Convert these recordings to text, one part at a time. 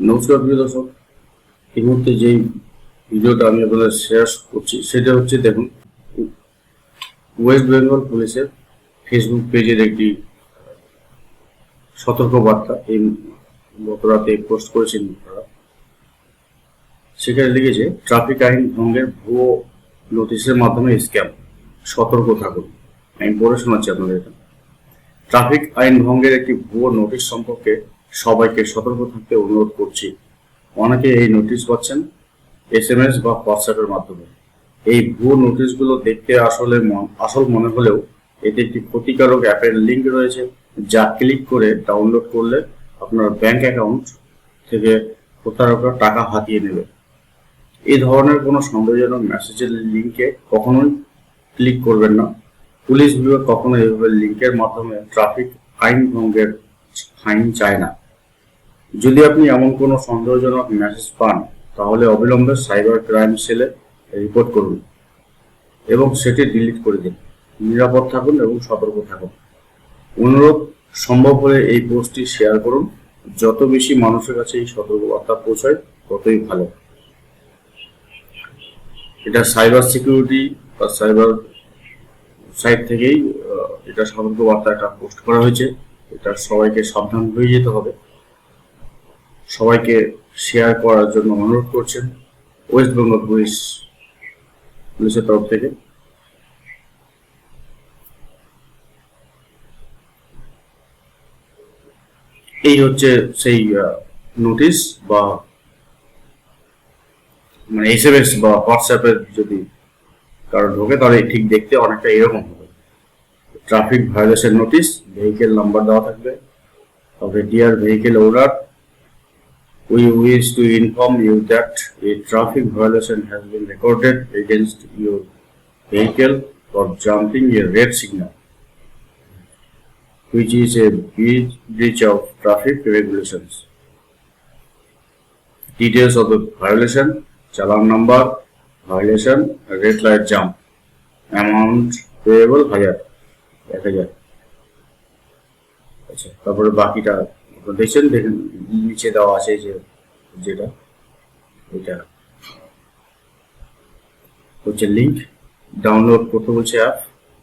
নমস্কার প্রিয় দর্শক। এই মুহূর্তে যেই ভিডিওটা আমি আপনাদের শেয়ার করছি, সেটা হচ্ছে দেখুন ওয়েস্ট বেঙ্গল পুলিশের ফেসবুক পেজের একটি সতর্ক বার্তা এই গত রাতে পোস্ট করেছেন তারা। সেখানে লিখেছে ট্রাফিক আইন ভঙ্গের ভুয়ো নোটিশের মাধ্যমে স্ক্যাম সতর্ক থাকুন। আমি পড়ে শোনাচ্ছি আপনাদের ট্রাফিক আইন ভঙ্গের একটি ভুয়ো নোটিশ সম্পর্কে সবাইকে সতর্ক থাকতে অনুরোধ করছি। অনেকে এই নোটিশ পাচ্ছেন এস এম এস বা হোয়াটসঅ্যাপের মাধ্যমে। এই ভুয়ো নোটিশগুলো দেখতে আসলে আসল মনে হলেও এতে একটি ক্ষতিকারক অ্যাপের লিঙ্ক রয়েছে, যা ক্লিক করে ডাউনলোড করলে আপনার ব্যাংক অ্যাকাউন্ট থেকে প্রতারকরা টাকা হাতিয়ে নেবে। এই ধরনের কোনো সন্দেহজনক মেসেজের লিঙ্কে কখনোই ক্লিক করবেন না। পুলিশ বিভাগ কখনো এভাবে লিঙ্কের মাধ্যমে ট্রাফিক আইন ভঙ্গের ফাইন চায় না। যদি আপনি এমন কোনো সন্দেহজনক মেসেজ পান, তাহলে অবিলম্বে সাইবার ক্রাইম সেলে রিপোর্ট করুন এবং সেটি ডিলিট করে দিন। নিরাপদ থাকুন এবং সতর্ক থাকুন। অনুরোধ, সম্ভব হলে এই পোস্টটি শেয়ার করুন। যত বেশি মানুষের কাছে এই সতর্কবার্তা পৌঁছায়, ততই ভালো। এটা সাইবার সিকিউরিটি বা সাইবার সাইট থেকেই এটা সতর্ক বার্তা একটা পোস্ট করা হয়েছে। এটা সবাইকে সাবধান হয়ে যেতে হবে। সবাইকে শেয়ার করার জন্য অনুরোধ করছেন। ওয়েস্ট বেঙ্গল পুলিশ পুলিশের তরফ থেকে। এই হচ্ছে সেই নোটিশ বা মানে এস এম এস বা হোয়াটসঅ্যাপের যদি কারও ঢোকে, তাহলে ঠিক দেখতে অনেকটা এরকম হবে। Traffic violation notice vehicle number দেওয়া থাকবে। তারপরে dear vehicle owner we wish to inform you that a traffic violation has been recorded against your vehicle for jumping a red signal which is a breach of traffic regulations details of the violation challan number violation red light jump amount payable হাজার এক হাজার আচ্ছা তারপরে বাকিটা দেখছেন দেখেন, নিচে দেওয়া আছে যে, যেটা, এটা। হচ্ছে লিঙ্ক ডাউনলোড করতে বলছে অ্যাপ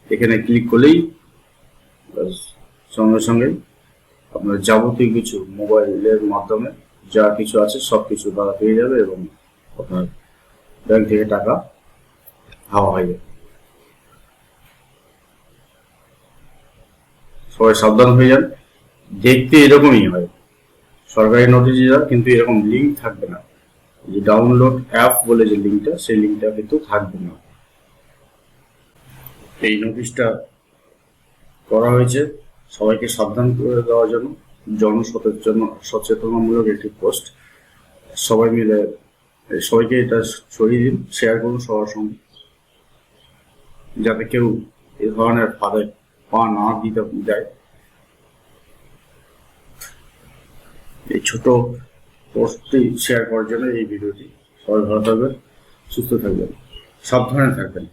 এখানে ক্লিক করলেই সঙ্গে সঙ্গে আপনার যাবতীয় কিছু মোবাইলের মাধ্যমে যা কিছু আছে সব কিছু তারা পেয়ে যাবে এবং আপনার ব্যাংক থেকে টাকা হাওয়া হয়ে যাবে। সবাই সাবধান হয়ে যান। দেখতে এরকমই হয়। সরকারি নোটিশ কিন্তু এরকম লিঙ্ক থাকবে না। যে ডাউনলোড অ্যাপ বলে যে লিঙ্কটা সেই লিঙ্কটা কিন্তু থাকবে না। এই নোটিশটা করা হয়েছে। সবাইকে সাবধান করে দেওয়ার জন্য জনসচেতন সচেতনামূলক একটি পোস্ট সবাই মিলে, সবাইকে এটা ছড়িয়ে দিন শেয়ার করুন সবার সঙ্গে। যাতে কেউ এ ধরনের ফাঁদে পা না দিতে দেয়। এই ছোট পোস্টটি শেয়ার করার জন্য এই ভিডিওটি সবাই ভালো থাকবেন, সুস্থ থাকবেন, সাবধানে থাকবেন।